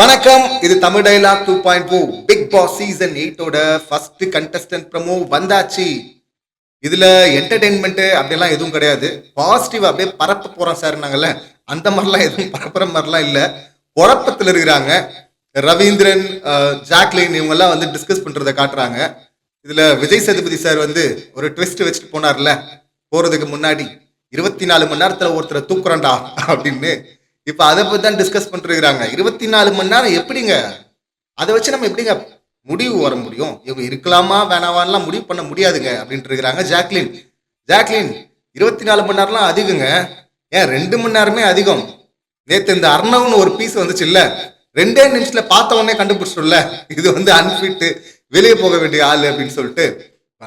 வணக்கம் இது Tamil dialogue two point two Bigg Boss season எயிட்டோட first contestant promo வந்தாச்சு. இதுல என்டர்டெயின்மெண்ட் அப்படிலாம் எதுவும் கிடையாது. பாசிட்டிவ் அப்படியே பரப்ப போறோம் சார் நாங்கல்ல அந்த மாதிரிலாம் எதுவும் பரப்புற மாதிரிலாம் இல்லை. குழப்பத்தில் இருக்கிறாங்க. ரவீந்திரன் ஜாக்லின் இவங்க எல்லாம் வந்து டிஸ்கஸ் பண்றதை காட்டுறாங்க. இதுல விஜய் சேதுபதி சார் வந்து ஒரு ட்விஸ்ட் வச்சுட்டு போனார்ல. போறதுக்கு முன்னாடி இருபத்தி நாலு மணி நேரத்துல ஒருத்தரை தூக்குறோம்டா அப்படின்னு இப்போ அதை பற்றி தான் டிஸ்கஸ் பண்ணிருக்கிறாங்க இருபத்தி நாலு மணி நேரம் எப்படிங்க? அதை வச்சு நம்ம எப்படிங்க முடிவு வர முடியும்? இவங்க இருக்கலாமா வேணாவான்லாம் முடிவு பண்ண முடியாதுங்க அப்படின்ட்டு இருக்கிறாங்க ஜாக்லின். ஜாக்லின் இருபத்தி நாலு மணி நேரம்லாம் அதிகங்க. ஏன் ரெண்டு மணி நேரமே அதிகம்? நேற்று இந்த அர்ணவ்னு ஒரு பீஸ் வந்துச்சு இல்லை ரெண்டே நிமிஷத்தில் பார்த்த உடனே கண்டுபிடிச்சிடும்ல. இது வந்து அன்ஃபிட்டு வெளியே போக வேண்டிய ஆள் அப்படின்னு சொல்லிட்டு.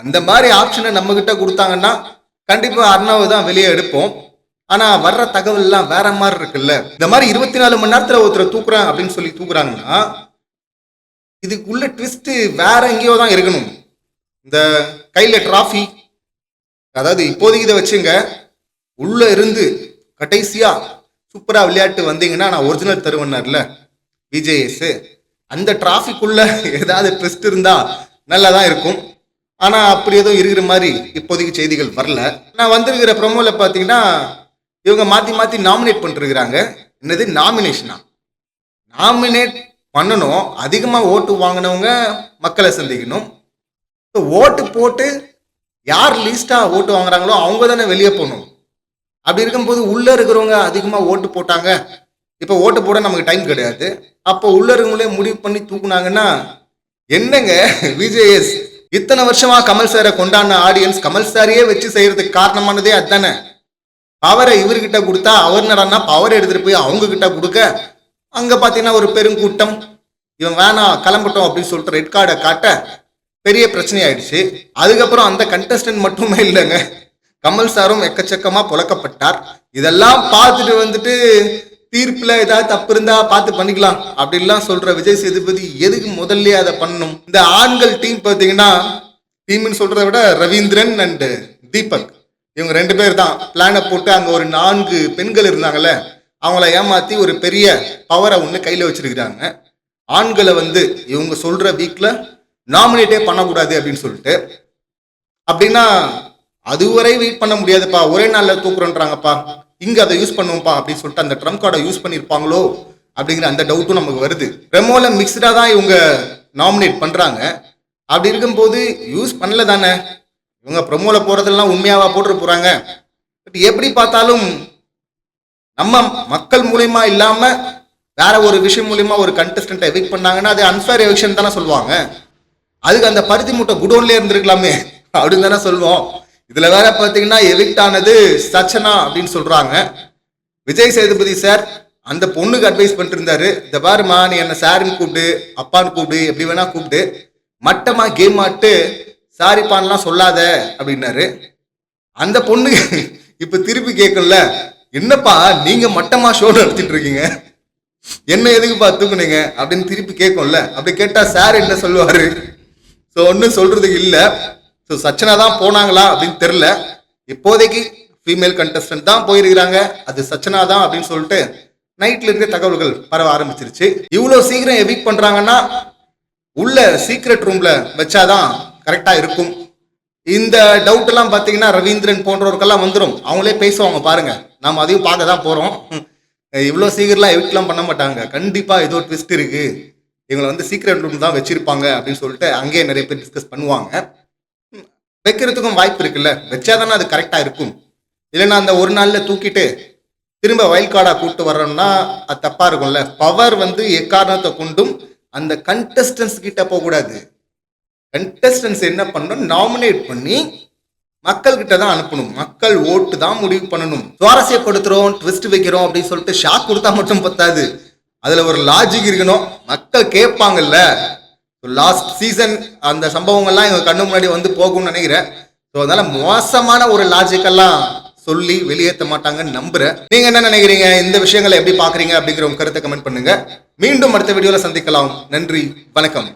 அந்த மாதிரி ஆப்ஷனை நம்மக்கிட்ட கொடுத்தாங்கன்னா கண்டிப்பாக அர்ணவ் தான் வெளியே எடுப்போம். ஆனா வர்ற தகவல் எல்லாம் வேற மாதிரி இருக்குல்ல. இந்த மாதிரி இருபத்தி நாலு மணி நேரத்துல ஒருத்தரை தூக்குறேன் அப்படின்னு சொல்லி தூக்குறாங்கன்னா இதுக்குள்ள ட்விஸ்ட் வேற எங்கேயோ தான் இருக்கணும். இந்த கையில டிராஃபி அதாவது இப்போதைக்கு இதை வச்சுங்க உள்ள இருந்து கடைசியா சூப்பரா விளையாட்டு வந்தீங்கன்னா நான் ஒரிஜினல் தருவனார்ல விஜேஎஸ் அந்த டிராஃபிக்குள்ள ஏதாவது ட்விஸ்ட் இருந்தா நல்லா தான் இருக்கும். ஆனா அப்படி எதுவும் இருக்கிற மாதிரி இப்போதைக்கு செய்திகள் வரல. நான் வந்திருக்கிற ப்ரொமோல பாத்தீங்கன்னா இவங்க மாத்தி மாத்தி நாமினேட் பண்ணிருக்கிறாங்க என்னது? நாமினேஷனா நாமினேட் பண்ணணும். அதிகமாக ஓட்டு வாங்கினவங்க மக்களை சந்திக்கணும். இப்போ ஓட்டு போட்டு யார் லீஸ்டாக ஓட்டு வாங்குறாங்களோ அவங்க தானே வெளியே போகணும். அப்படி இருக்கும்போது உள்ளே இருக்கிறவங்க அதிகமாக ஓட்டு போட்டாங்க. இப்போ ஓட்டு போட நமக்கு டைம் கிடையாது. அப்போ உள்ள இருக்கவங்களே முடிவு பண்ணி தூக்குனாங்கன்னா என்னங்க விஜேஎஸ்? இத்தனை வருஷமாக கமல் சாரை கொண்டாடின ஆடியன்ஸ் கமல் சாரையே வச்சு செய்கிறதுக்கு காரணமானதே அதுதானே? பவரை இவர்கிட்ட கொடுத்தா அவர் நடனா பவர் எடுத்துட்டு போய் அவங்க கிட்ட கொடுக்க. அங்க பாத்தீங்கன்னா ஒரு பெருங்கூட்டம். இவன் வேணாம் கிளம்பட்டும் அப்படின்னு சொல்லிட்டு ரெட் கார்டை காட்ட பெரிய பிரச்சனை ஆயிடுச்சு அதுக்கப்புறம் அந்த கண்டஸ்டன்ட் மட்டுமே இல்லைங்க. கமல் சாரும் எக்கச்சக்கமா புழக்கப்பட்டார். இதெல்லாம் பார்த்துட்டு வந்துட்டு தீர்ப்புல ஏதாவது தப்பு இருந்தா பார்த்து பண்ணிக்கலாம் அப்படின்லாம் சொல்ற விஜய் சேதுபதி எதுக்கு முதல்ல அதை பண்ணணும்? இந்த ஆண்கள் டீம் பார்த்தீங்கன்னா டீம்னு சொல்றதை விட ரவீந்திரன் அண்ட் தீபக். இவங்க ரெண்டு பேர் தான் பிளானை போட்டு அங்கே ஒரு நான்கு பெண்கள் இருந்தாங்கல்ல அவங்கள ஏமாற்றி ஒரு பெரிய பவரை ஒன்று கையில் வச்சிருக்கிறாங்க. ஆண்களை வந்து இவங்க சொல்கிற வீக்கில் நாமினேட்டே பண்ணக்கூடாது அப்படின்னு சொல்லிட்டு அப்படின்னா அதுவரை வெயிட் பண்ண முடியாதுப்பா. ஒரே நாளில் தூக்குறோன்றாங்கப்பா. இங்கே அதை யூஸ் பண்ணுவோம்ப்பா அப்படின்னு சொல்லிட்டு அந்த ட்ரம்ப் கார்டை யூஸ் பண்ணியிருப்பாங்களோ அப்படிங்கிற அந்த டவுட்டும் நமக்கு வருது. ரெமோல மிக்சடாக தான் இவங்க நாமினேட் பண்ணுறாங்க அப்படி இருக்கும்போது யூஸ் பண்ணல தானே. இவங்க ப்ரொமோவில் போகிறதெல்லாம் உண்மையாவா போட்டு போகிறாங்க பட் எப்படி பார்த்தாலும் நம்ம மக்கள் மூலியமா இல்லாமல் வேற ஒரு விஷயம் மூலியமா ஒரு கண்டஸ்டண்ட்டை எவிக் பண்ணாங்கன்னா அது அன்ஃபேர் எவிக்ஷன் தானே சொல்லுவாங்க. அதுக்கு அந்த பருத்தி மூட்டை குடோன்லேயே இருந்திருக்கலாமே அப்படின்னு தானே சொல்லுவோம். இதில் வேற பார்த்தீங்கன்னா எவிக்ட் ஆனது சச்சனா அப்படின்னு சொல்கிறாங்க விஜய் சேதுபதி சார் அந்த பொண்ணுக்கு அட்வைஸ் பண்ணிட்டு இருந்தாரு இந்த பாருமா நீ என்ன சாருன்னு கூப்பிடு அப்பான்னு கூப்பிடு எப்படி வேணா கூப்பிடு. மட்டமாக கேம் ஆட்டு சாரிப்பான்லாம் சொல்லாத அப்படின்னாரு. அந்த பொண்ணு இப்போ திருப்பி கேட்கல என்னப்பா நீங்க மட்டமா ஷோ நடத்திட்டு இருக்கீங்க? என்ன எதுக்குப்பா தூக்குனீங்க? அப்படின்னு திருப்பி கேட்கும்ல அப்படி கேட்டா சார் என்ன சொல்லுவாரு? ஸோ ஒன்றும் சொல்கிறதுக்கு இல்லை. ஸோ சச்சனா தான் போனாங்களா? அப்படின்னு தெரில இப்போதைக்கு ஃபீமேல் கண்டஸ்டன்ட் தான் போயிருக்கிறாங்க. அது சச்சனா தான் அப்படின்னு சொல்லிட்டு நைட்ல இருக்க தகவல்கள் பரவ ஆரம்பிச்சிருச்சு. இவ்வளோ சீக்கிரம் எவிக் பண்றாங்கன்னா உள்ள சீக்ரெட் ரூம்ல வச்சாதான் கரெக்டாக இருக்கும். இந்த டவுட்டெல்லாம் பார்த்தீங்கன்னா ரவீந்திரன் போன்றவருக்கெல்லாம் வந்துடும் அவங்களே பேசுவாங்க பாருங்கள் நம்ம அதையும் பார்க்க தான் போகிறோம் இவ்வளோ சீக்கிரம்லாம் எவிட்லாம் பண்ண மாட்டாங்க. கண்டிப்பாக ஏதோ ட்விஸ்ட் இருக்குது இவங்களை வந்து சீக்ரெட் ரூம் தான் வச்சுருப்பாங்க அப்படின்னு சொல்லிட்டு அங்கேயே நிறைய பேர் டிஸ்கஸ் பண்ணுவாங்க. வைக்கிறதுக்கும் வாய்ப்பு இருக்குல்ல. வச்சாதானே அது கரெக்டாக இருக்கும். இல்லைன்னா அந்த ஒரு நாளில் தூக்கிட்டு திரும்ப வயல் கார்டாக கூப்பிட்டு வர்றோம்னா அது தப்பாக இருக்கும்ல. பவர் வந்து எக்காரணத்தை கொண்டும் அந்த கண்டஸ்டன்ஸ் கிட்ட போகக்கூடாது. கண்டஸ்டன்ஸ் என்ன பண்ணணும்? நாமினேட் பண்ணி மக்கள்கிட்ட தான் அனுப்பணும். மக்கள் ஓட்டு தான் முடிவு பண்ணணும். சுவாரஸ்யப்படுத்துறோம் ட்விஸ்ட் வைக்கிறோம் அப்படின்னு சொல்லிட்டு ஷாக் கொடுத்தா மட்டும் பத்தாது. அதுல ஒரு லாஜிக் இருக்கணும். மக்கள் கேட்பாங்கல்ல. லாஸ்ட் சீசன் அந்த சம்பவங்கள்லாம் எங்க கண்ணு முன்னாடி வந்து போகும்னு நினைக்கிறேன். ஸோ அதனால மோசமான ஒரு லாஜிக்கெல்லாம் சொல்லி வெளியேற்ற மாட்டாங்கன்னு நம்புறேன். நீங்க என்ன நினைக்கிறீங்க? இந்த விஷயங்களை எப்படி பாக்குறீங்க அப்படிங்கிற உங்க கருத்தை கமெண்ட் பண்ணுங்க. மீண்டும் அடுத்த வீடியோல சந்திக்கலாம். நன்றி வணக்கம்.